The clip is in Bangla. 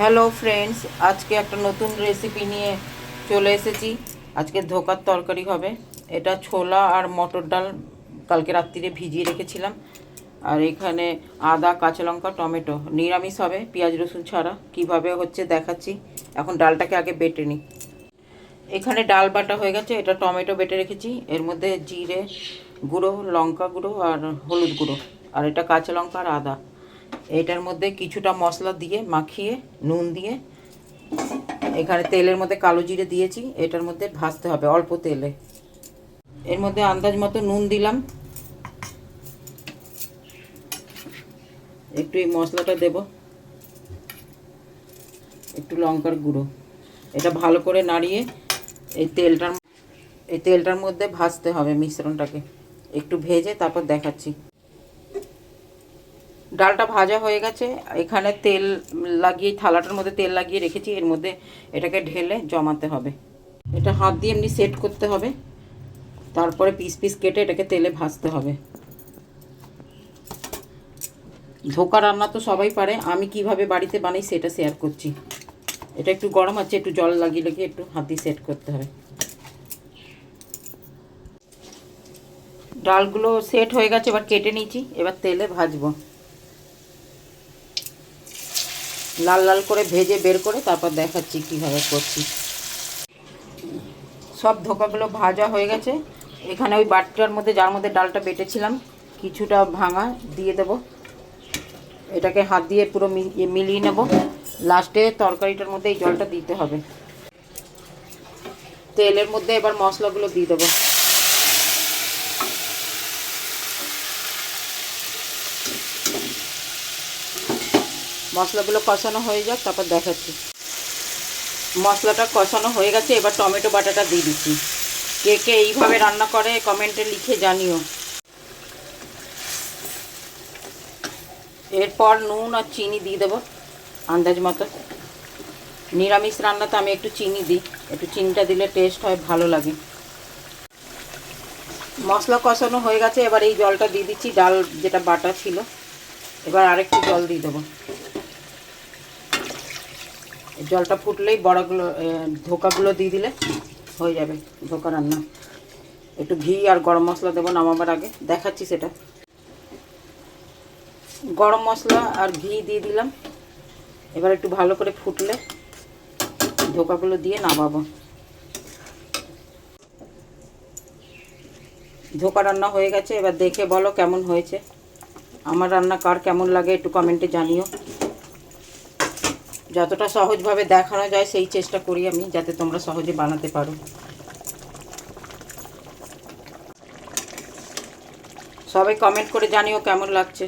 হ্যালো ফ্রেন্ডস, আজকে একটা নতুন রেসিপি নিয়ে চলে এসেছি। আজকে ধোকার তরকারি হবে। এটা ছোলা আর মটর ডাল কালকে রাত্রিরে ভিজিয়ে রেখেছিলাম। আর এখানে আদা, কাঁচা লঙ্কা, টমেটো, নিরামিষ হবে, পেঁয়াজ, রসুন ছাড়া। কীভাবে হচ্ছে দেখাচ্ছি। এখন ডালটাকে আগে বেটে নিই। এখানে ডাল বাটা হয়ে গেছে, এটা টমেটো বেটে রেখেছি। এর মধ্যে জিরে গুঁড়ো, লঙ্কা গুঁড়ো আর হলুদ গুঁড়ো। আর এটা কাঁচা লঙ্কা আর আদা। এটার মধ্যে কিছুটা মশলা দিয়ে মাখিয়ে, নুন দিয়ে, এখানে তেলের মধ্যে কালো জিরে দিয়েছি, এটার মধ্যে ভাজতে হবে অল্প তেলে। এর মধ্যে আন্দাজ মতো নুন দিলাম। একটু এই মশলাটা দেব। একটু লঙ্কার গুঁড়ো। এটা ভালো করে নাড়িয়ে এই তেলটার এই তেলটার মধ্যে ভাজতে হবে মিশ্রণটাকে। একটু ভেজে তারপর দেখাচ্ছি। ডালটা ভাজা হয়ে গেছে। এখানে তেল লাগিয়ে, থালাটার মধ্যে তেল লাগিয়ে রেখেছি। এর মধ্যে এটাকে ঢেলে জমাতে হবে। এটা হাত দিয়ে এমনি সেট করতে হবে। তারপরে পিস পিস কেটে এটাকে তেলে ভাজতে হবে। ধোকা রান্না তো সবাই পারে। আমি কীভাবে বাড়িতে বানাই সেটা শেয়ার করছি। এটা একটু গরম আছে, একটু জল লাগিয়ে লেগে একটু হাত সেট করতে হবে। ডালগুলো সেট হয়ে গেছে, এবার কেটে নিয়েছি। এবার তেলে ভাজবো। লাল লাল করে ভেজে বের করে তারপর দেখাচ্ছি কীভাবে করছি। সব ধোকাগুলো ভাজা হয়ে গেছে। এখানে ওই বাটিটার মধ্যে, যার মধ্যে ডালটা বেটেছিলাম, কিছুটা ভাঙা দিয়ে দেব। এটাকে হাত দিয়ে পুরো মিলিয়ে নেব। লাস্টে তরকারিটার মধ্যে এই জলটা দিতে হবে। তেলের মধ্যে এবার মশলাগুলো দিয়ে দেবো। মশলাগুলো কষানো হয়ে যাক, তারপর দেখাচ্ছি। মশলাটা কষানো হয়ে গেছে, এবার টমেটো বাটাটা দিয়ে দিচ্ছি। কে কে এইভাবে রান্না করে কমেন্টে লিখে জানিও। এরপর নুন আর চিনি দিয়ে দেবো, আন্দাজ মতো। নিরামিষ রান্নাতে আমি একটু চিনি দিই, একটু চিনিটা দিলে টেস্ট হয়, ভালো লাগে। মশলা কষানো হয়ে গেছে, এবার এই জলটা দিয়ে দিচ্ছি, ডাল যেটা বাটা ছিল, এবার আরেকটু জল দিয়ে দেবো। জলটা ফুটলেই বড়াগুলো ধোকাগুলো দিয়ে দিলে হয়ে যাবে ধোকা রান্না। একটু ঘি আর গরম মশলা দেবো নামাবার আগে, দেখাচ্ছি সেটা। গরম মশলা আর ঘি দিয়ে দিলাম। এবার একটু ভালো করে ফুটলে ধোকাগুলো দিয়ে নামাবো। ধোকা রান্না হয়ে গেছে, এবার দেখে বলো কেমন হয়েছে। আমার রান্না কার কেমন লাগে একটু কমেন্টে জানিও। যতটা সহজভাবে দেখানো যায়, সেই চেষ্টা করি আমি, যাতে তোমরা সহজে বানাতে পারো। সবাই কমেন্ট করে জানিও কেমন লাগছে।